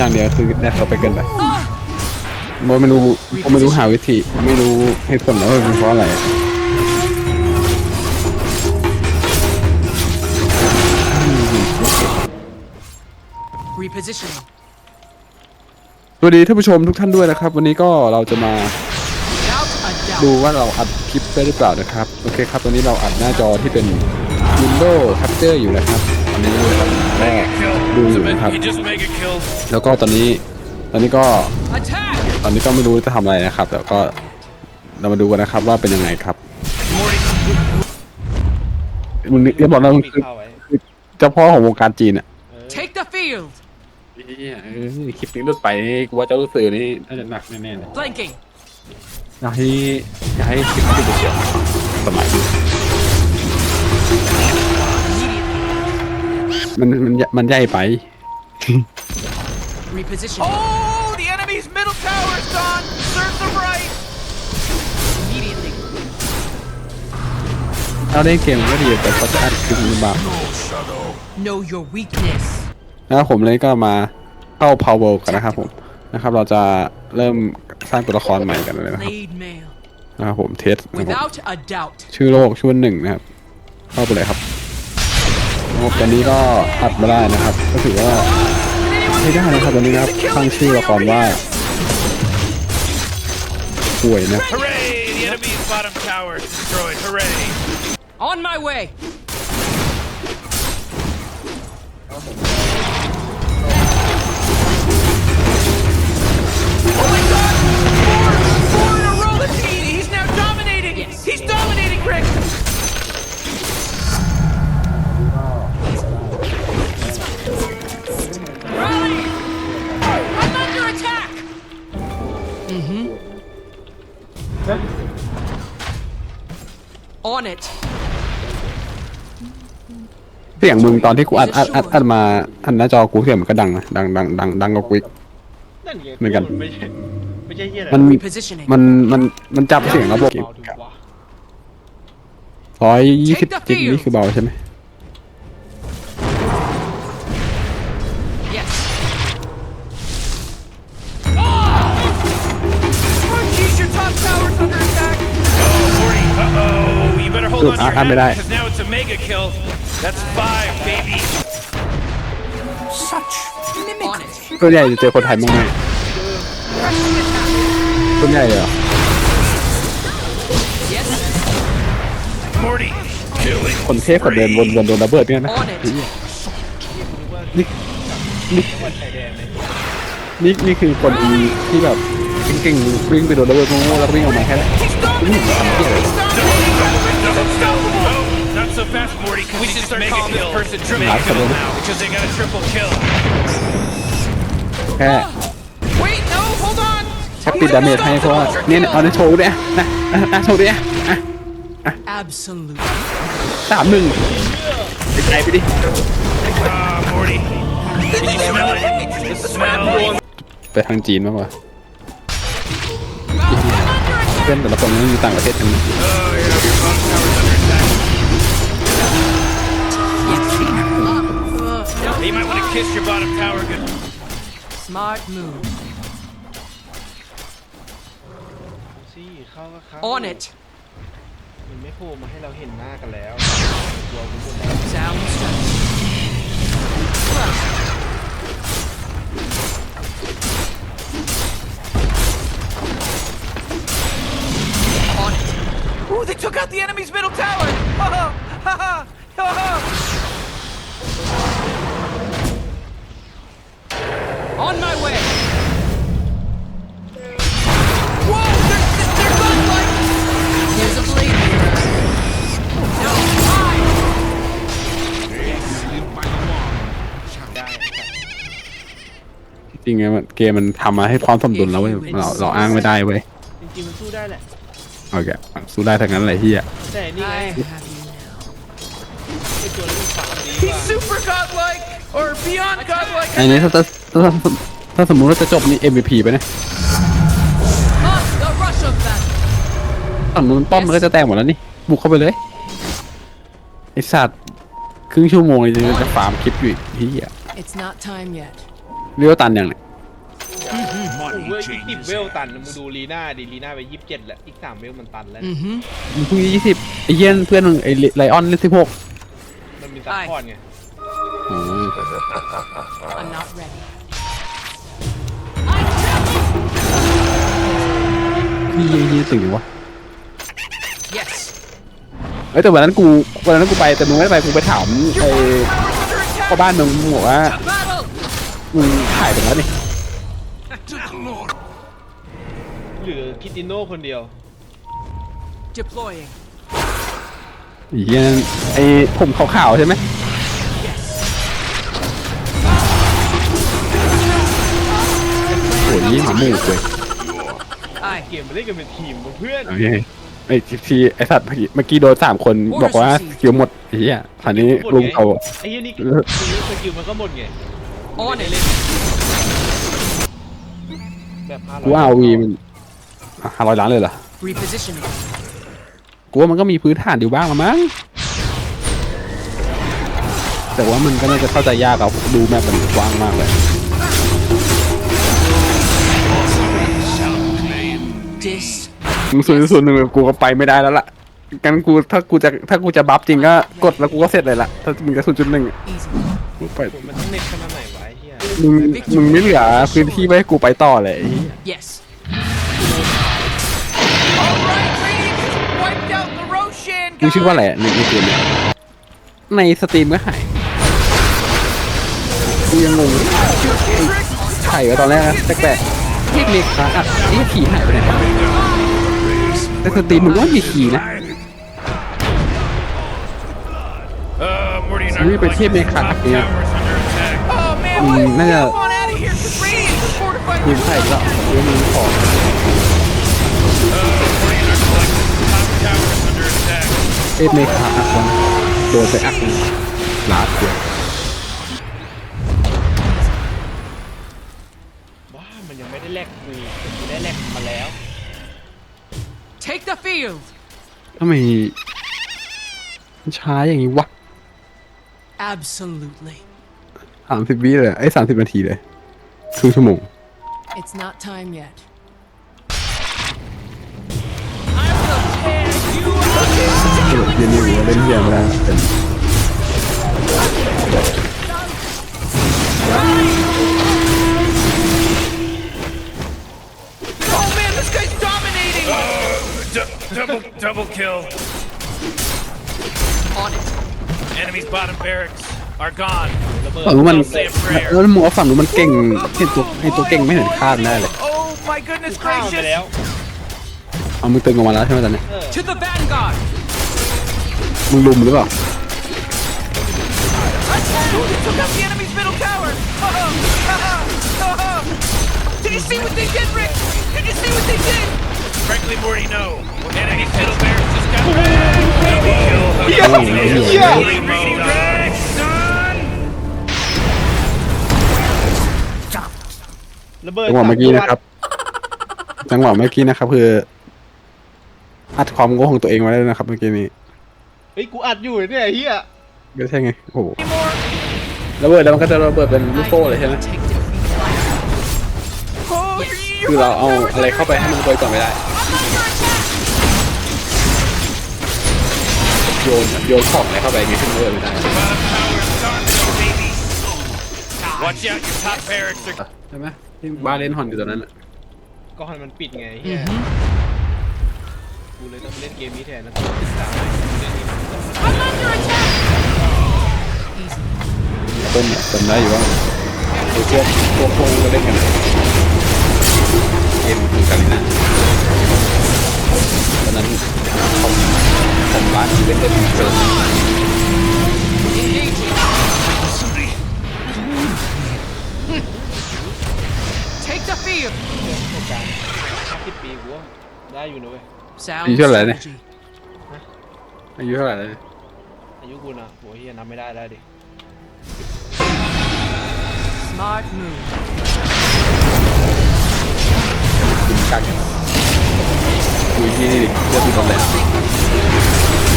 ทางมีอย่างเดียวคือแดดเขาไปเกินไปโมไม่รู้โมไม่รู้หาวิธี ไม่รู้เหตุผลว่าเป็นเพราะอะไร Repositioning. สวัสดีท่านผู้ชมทุกท่านด้วยนะครับ วันนี้ก็เราจะมา Without a doubt. ดูว่าเราอัดคลิปได้หรือเปล่านะครับ โอเคครับตอนนี้เราอัดหน้าจอที่เป็น Windows Capture อยู่นะครับตอนนี้แร ก Kill. ดูอยู่นะครับ You just make a kill. แล้วก็ตอนนี้ตอนนี้ก็ Attack! ตอนนี้ก็ไม่รู้จะทำอะไรนะครับ แต่ก็เรามาดูกันนะครับว่าเป็นยังไงครับ Morty, มึงเรียกบอกว่ามึงคือคือเจ้าพ่อของวงการจีนอะ Take the field! เหี้ยเออคลิปนี้หลุดไปนี่กูว่าเจ้ารู้สื่อนี่น่าจะหนักแน่ๆเลย Flanking! อยากให้อยากให้คลิปนี้ดูเฉียวสมัย มันมันมันใหญ่ไป Repositioning. Oh, the enemy's middle tower is gone. Serve them right. Immediately. เราได้เกมก็ดีแต่เขาจะอัดคลิปนี้มา Know your weakness. นะครับผมเลยก็มาเข้า Power กันนะครับผมนะครับ เราจะเริ่มสร้างตัวละครใหม่กันเลยนะครับ Blade mail. นะครับผมเทสนะครับผม Without a doubt. ชื่อโลกชื่อหนึ่งนะครับ เข้าไปเลยครับนะครับ ตอนนี้ก็อัดมาได้นะครับ ก็ถือว่าใช้ได้นะครับตอนนี้นะครับตั้งชื่อละครว่าป่วยนะ Hooray! The enemy's bottom tower is destroyed. Hooray! On my way! เสียงมึงตอนที่กูอัดอัดอัดอัดมาอันหน้าจอกูเสียงมันก็ดังนะดังดังดังดังกว่ากูอีก นั่นไงเหมือนกัน ไม่ใช่ไม่ใช่เฮียอะไรมัน Repositioning. มัน มัน มันจับเสียงระบบเบาดูวะร้อยยี่สิบจิกนี่คือเบาใช่ไหม Yes. Jeez, your top tower's under attack. Oh, Morty. Uh-oh. You better hold on to your Ah, ah, hat but I- because now it's a mega kill. That's five, baby. Such On it. ส่วนใหญ่จะเจอคนไทยมั้งไหมส่วนใหญ่เลยเหรอ Yes. Morty. Killing. คนเทพกับเดินวนวนโดนระเบิดเนี่ยนะ On it. นี่นี่นี่นี่คือคนที่แบบเก่งๆวิ่งไปโดนระเบิดโง่ๆแล้วก็วิ่งออกมาแค่นั้นวิ่งทำเพี้ยอะไร Unstoppable. Oh, not so fast, Morty. We should start calling this person triple Nice, kill Abel. now because they got a triple kill. แค่ Wait, no, hold on. แค่ปิดดาเมจให้เพราะว่าเนี่ยเอาในโชว์เนี่ยนะนะนะโชว์เนี่ยอะ Absolutely. สามหนึ่งไปไกลไปดิ Ah, Morty. Can you smell it? The smell. ไปทางจีนมากกว่าเพื่อนแต่ละคนมันอยู่ต่างประเทศทั้งนั้น Oh, yeah, your bottom You might want to kiss your bottom tower good. Smart move. ซี่เข้าก็เข้า On it. มันไม่โผล่มาให้เราเห็นหน้ากันแล้วกลัวกูหมดแล้ว Sound strategy. On it. Ooh, they took out the enemy's middle tower. Ha ha ha ha. ริงๆมันเกมมันทำมาให้ความสมดุลแล้วเว้ยเราเราอ้างไม่ได้เว้ยจริงๆมันสู้ได้แหละ โอเคสู้ได้ทั้งนั้นเลยเฮียแต่นี่ไง I have you now. ไอตัวนี้มันฟาร์มดี He's กว่า super godlike or beyond godlike. อันนี้ถ้าถ้าถ้าถ้าสมมุติว่าจะจบนี่ MVP ไปนะ Ah, the rush of that. ฝั่งนู้นป้อมมันก็จะแตกหมดแล้วนี่ บุกเข้าไปเลย ไอสัตว์ ครึ่งชั่วโมงเลยจะฟาร์มคลิปอยู่อีกเฮีย It's not time yet. เรียกว่าตันอย่างเนี่ยกูเวลยี่สิบเวลตันมึงดูลีน่าดิลีน่าไปยี่สิบเจ็ดแล้วอีกสามเวลมันตันแล้ว Mm-hmm. มึงเพิ่งยี่สิบไอ้เหี้ยนเพื่อนมึงไอ้ไลออนเล่นสิบหกมันมีซัพพอร์ตไงอ๋อ I'm not ready. พี่เหี้ยตึงวะ Yes. เอ้ยแต่วันนั้นกูวันนั้นกูไปแต่มึงไม่ได้ไปกูไปถามไอ้พ่อบ้านมึงมึงบอกว่า Battle. มึงถ่ายไปแล้วนี่เหลือคิติโน่คนเดียว Deploying. ไอ้เหี้ยนั่นไอ้ผมขาวๆใช่ไหม Yes. โอ้ยนี่หมาหมูเลย Aye. เกมมาเล่นกันเป็นทีมว่ะเพื่อนโอเคไอ้ทีไอ้สัตว์เมื่อกี้เมื่อกี้โดนสามคนบอกว่าสกิลหมดไอ้เหี้ยคราวนี้ลุงเขา ไอ้เหี้ยนี่เออคือสกิลมันก็หมดไง On it. แบบห้าร้กูว่าเอาวีมันห้าร้อยล้านเลยเหรอ Repositioning. กูว่ามันก็มีพื้นฐานอยู่บ้างละมั้ง แต่ว่ามันก็น่าจะเข้าใจยากเอาดูแมปมันกว้างมากเลย Dis. มึงศูนย์ศูนย์หนึ่งกูก็ไปไม่ได้แล้วล่ะงั้นกูถ้ากูจะถ้ากูจะบัฟจริงก็กดแล้วกูก็เสร็จเลยล่ะ ถ้ามึงจะศูนย์จุดหนึ่ง Easy. กูไปผมมันต้องเน็ตขนาดไหนวะไอ้เหี้ย มึงมึงไม่เหลือพื้นที่ไว้ให้กูไปต่อเลยไอ้เหี้ย Yes. Alright, ladies, wiped out the Roshan มึงชื่อว่าอะไรอะในในเกมเนี่ยในสตรีมก็หายกูยังงงไข่ไว้ตอนแรกนะแปลกๆเรียกเมคาอะไอ้ขี่หายไปไหนวะในสตรีมมึงก็ไม่มีขี่นะ Uh, Morty and Maybe but he may cut top yeah. towers of here, cause Radiant is fortified. ทีมไข่ก็เรื่องมึงของ Uh, Morty and our collective top towers under attack. เอฟเมคาอักวันโดนไปอักหนึ่งลาดเดียวว้ามันยังไม่ได้แลกกูแต่กูได้แลกมาแล้ว Take the field. ทำไมมันช้าอย่างนี้วะ Absolutely. สามสิบวิเลยไอ้สามสิบนาทีเลยครึ่งชั่วโมง It's not time yet. I will tear you เออเย็นนี่ว่าเล่นเฮียไม่ได้เป็น Oh man, this guy's dominating. D- double, double kill. On it. Enemy's bottom barracks are gone. ระเบิดฝั่งนู้นมัน Say a prayer. แล้วมึงว่าฝั่งนู้นมันเก่งเห็นตัวเห็นตัวเก่งไม่เห็นคาดได้เลย Oh my goodness ข้ามไป gracious. แล้วเอามึงตึงออกมาแล้วใช่ไหมตอนนี้ To the vanguard. มึงลุมหรือเปล่า He took out ระเบิดจังหวะเมื่อกี้นะครับ จังหวะเมื่อกี้นะครับ คือ อัดความโง่ของตัวเองไว้แล้วนะครับ เมื่อกี้นี้เฮ้ยกูอัดอยู่เนี่ยไอ้เหี้ยก็ใช่ไงโอ้โห Anymore? ระเบิดแล้วมันก็จะระเบิดเป็นลูกโซ่เลยใช่ไหม Take defeat. Oh, you're, คือเราเอาอะไรเข้าไปให้มันโดยก่อนไม่ได้โยนโยนของอะไรเข้าไปอย่างงี้ขึ้นเลยไม่ได้ Bottom tower's gone, baby. Watch out, your top barracks are ใช่ไหม ที่บ้านเล่นฮอนอยู่ตอนนั้นน่ะก็ให้มันปิดไงไอ้เหี้ยกูเลยต้องเล่นเกมนี้แทนนะกูติดตามเล่นนี้มันต้อง I'm under attack. ต้นเนี่ยจำได้อยู่ว่าไอ้พวกพวกพวกก็เล่นกันนะเกมคือกันนะตอนนั้นผมผมร้านที่เล่นเล่นเจอ Take the field. โอกาสห้าสิบปีกูว่าได้อยู่นะเว้ย Sound You feel like that? strategy. อายุเท่าไหร่แล้วเนี่ยอายุกูนะโหเฮียนับไม่ได้แล้วดิ Smart move. คุณกักคุยที่นี่ดิเลือกที่ตอนแรก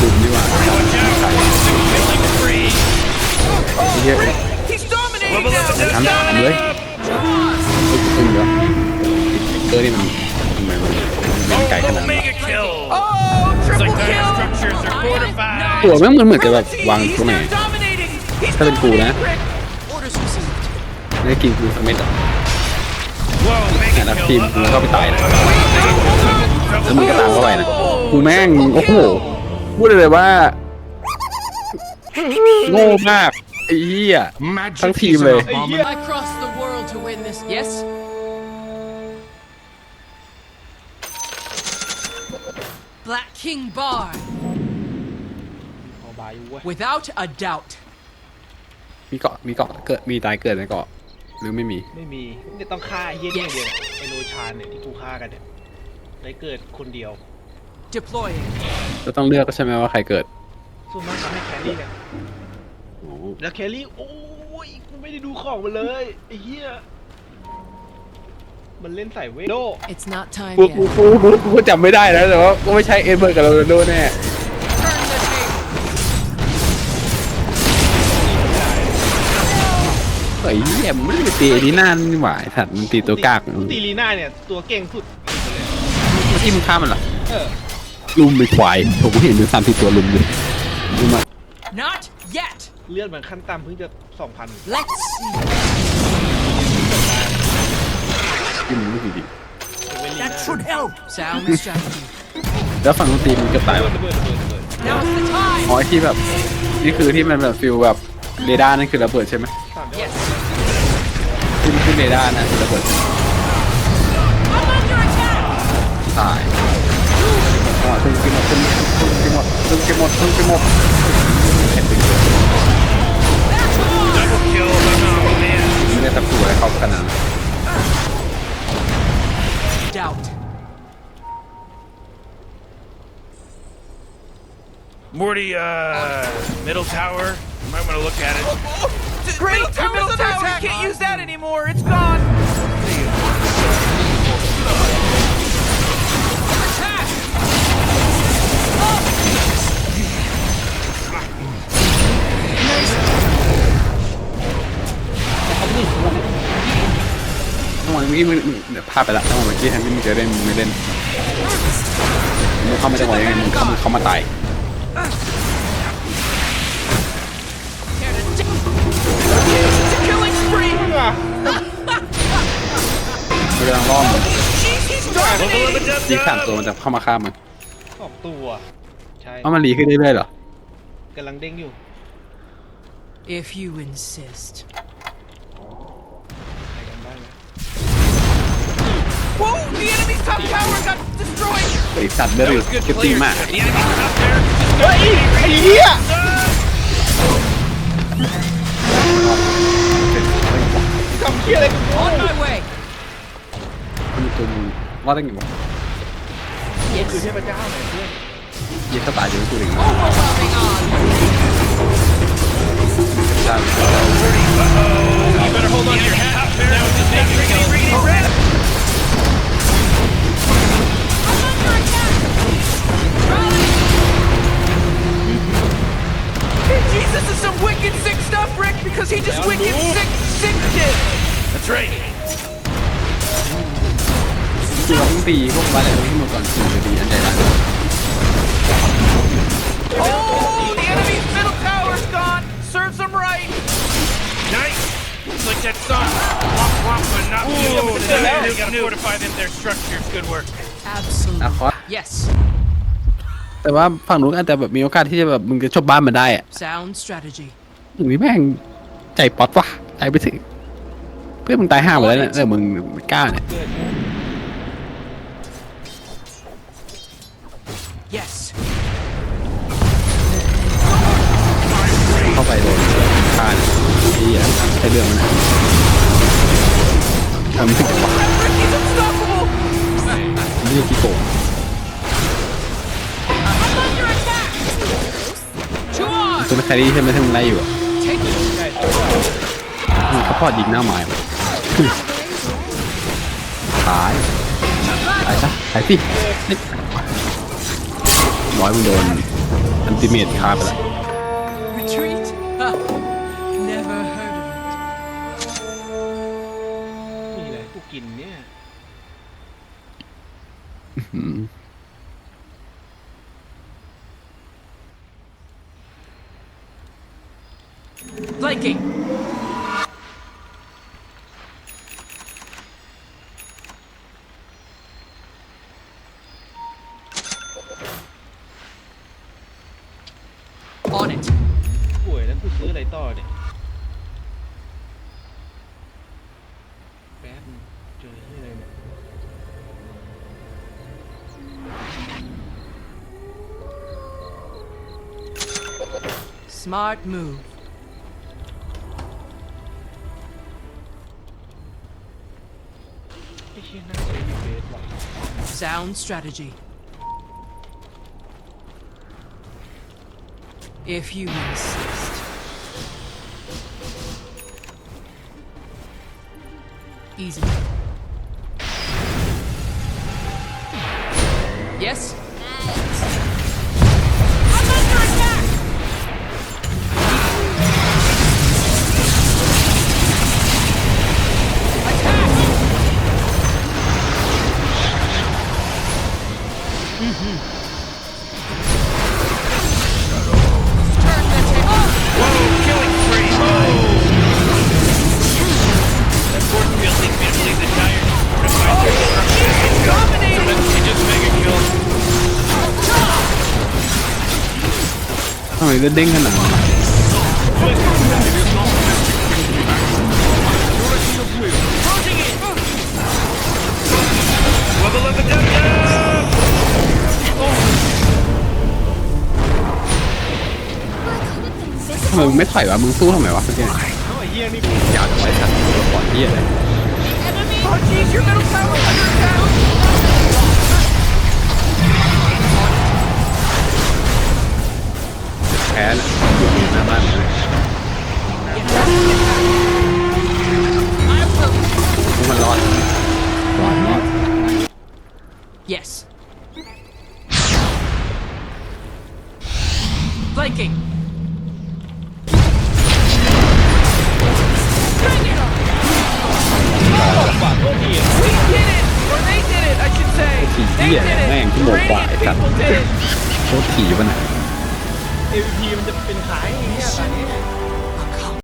ดูดีกว่า killing spree. ไอ้เหี้ย He's dominating Level now. up, He's I'm- I'm dominating. ready. ตึงเยอะเกอร์นี่มันทำไมมันมันไกลขนาด Oh, นั้น mega kill. Oh, It's triple like their kill! structures are fortified. ตัวแม่งมันเหมือนกับแบบ Realty, วาง he's ตรงไหน now dominating! He's ถ้าเป็นกูนะ dominating Rick! Orders received. ไม่ได้กินกูสักเม็ดอะ Whoa, แต่ mega ละทีม kill. กูเข้าไปตายนะ Uh-oh. แล้วมึงก็ตามเข้าไปนะ Oh, กูแม่งโอ้โหพูดเลยว่า โง่มากไอ้เหี้ย ทั้งทีมเลย I crossed the world to win this. Yes? Black King Bar, เอาบายอยู่เว้ย without a doubt. มีเกาะมีเกาะเกิดมีตายเกิดในเกาะหรือไม่มี ไม่มีเนี่ยต้องฆ่าไอ้เฮียนี่อย่างเดียวเนี่ยไอโรชานเนี่ยที่กูฆ่ากันเนี่ยได้เกิดคนเดียว Deploying. ก็ต้องเลือกใช่ไหมว่าใครเกิด ส่วนมากทำให้แครี่เนี่ย แล้วแครี่โอ้ยกู ไม่ได้ดูของมันเลยไอ้เหี้ยมันเล่นใส่เวทโด It's not time กู yet. กูกูกูกูจำไม่ได้แล้วแต่ว่ากูไม่ใช่เอ็ดเบิร์ดกับโรนัลโดแน่ Turn the table. เฮ้ยเหี้ยมันไม่ได้ไปตีไอ้นี่นั่นนี่หว่าไอ้สัตว์มันตีตัวกากกูตีลีน่าเนี่ยตัวเก่งสุดเลยที่มึงฆ่ามันเหรอเออลุมไปควายผมเห็นเป็นสามสิบตัวลุมเลยลุมอะ Not yet. เลือดมันขั้นต่ำเพิ่งจะสองพัน Let's see. ที่มึงไม่ดีดี That should help. Sound strategy. แล้วฝั่งนู้นตีมันเกือบตายว่ะระเบิดระเบิดระเบิด Now's the time. อ๋อไอ้ที่แบบ นี่คือที่มันแบบฟิลแบบเรดาร์นั่นคือระเบิดใช่ไหมสามยอด Yes. ที่มันขึ้นเรดาร์นะคือระเบิด I'm under attack. ตายอ๋อตึงกินหมดตึงกินหมดตึงกินหมดตึงกินหมดเห็นตึง Double man. ไม่ได้ตะปูอะไรเข้าขนาดนั้น Doubt. Morty, uh, middle tower. You might want to look at it. Great! Your middle tower! We can't use that anymore! It's gone! ทั้งวันนี้มึงเดี๋ยวพลาดไปละทั้งวันเมื่อกี้แทนที่มึงจะเล่นมึงไม่เล่นมึงเข้ามาจังหวยังไงมึงเข้ามึงเข้ามาตายมันกำลังล่อมดีสามตัวมันจะเข้ามาฆ่ามึงสองตัวใช่เพรามันรีขึ้นเรื่อยๆเหรอกำลังเด้งอยู่ If you insist. Whoa! The enemy's top tower got destroyed! ไอสัตว์เลือด That อยู่ was good เก็บตี players. มาก The enemy's up there. เฮ้ยไอ้เหี้ยทำเหี้ยอะไรกับกู On my way. มันตัวมึงว่าได้ไงวะคื Jeez, this is some wicked sick stuff, Rick, because he just wicked sick sicked it! That's right. คือเราต้องตีพวกบ้านอะไรที่มันก่อนถึงจะดีอันใหญ่ละ Oh, the enemy's middle tower's gone! Serves him right! Nice. It's like that song. Womp womp, but not you. You gotta fortify them, their structures. Good work. นะ Absolutely. คอส Yes. แต่ว่าฝั่งนู้นอาจจะแบบมีโอกาสที่จะแบบมึงจะชบบ้านมันได้อะ Sound strategy. มึงนี่แม่งใจป๊อตวะใจไปถึงเพื่อนมึงตายห้าหมดแล้วเนี่ยแต่มึงไม่กล้าเนี่ย Yes. เข้าไปโดนฆ่าเนี่ยที่อะใช่เรื่องมันนะทำถึงวะ Rick, he's unstoppable! ไม่ใช่ขี้โกง ตัวแครี่ใช่ไหมที่มึงไล่อยู่อะมึงก็พอดยิงหน้าไม้ว่ตายตายซะตายสิร้อยมึงโดนอันติเมตฆ่าไปละนี่แหละกูกินเนี่ย อื้อ Flanking. On it. ป่วยแล้วกูซื้ออะไรต่อเนี่ยแป๊บนึงเจอที่อะไรเนี่ย Smart move. Sound strategy. If you insist. Easy. Yes? ไมเลือดเด้งขนาดนั้นทำไมมึงไม่ถอยวะมึงสู้ทำไมวะเมื่อกี้เอ้าไอ้เหี้ยนี่อยากจะไว้ทันตัวก่อนที่อะไร Oh, jeez, your middle tower under พ้น่ะอยู่หน้าบ้านเลยมันรอดรอดรอด Yes. Flanking. We did it! Or they did it, I should say! They Yeah, did it! man, come on, Great quiet, people come. did it! โคตรขี่วะน่ะ MVP มันจะเป็นขาย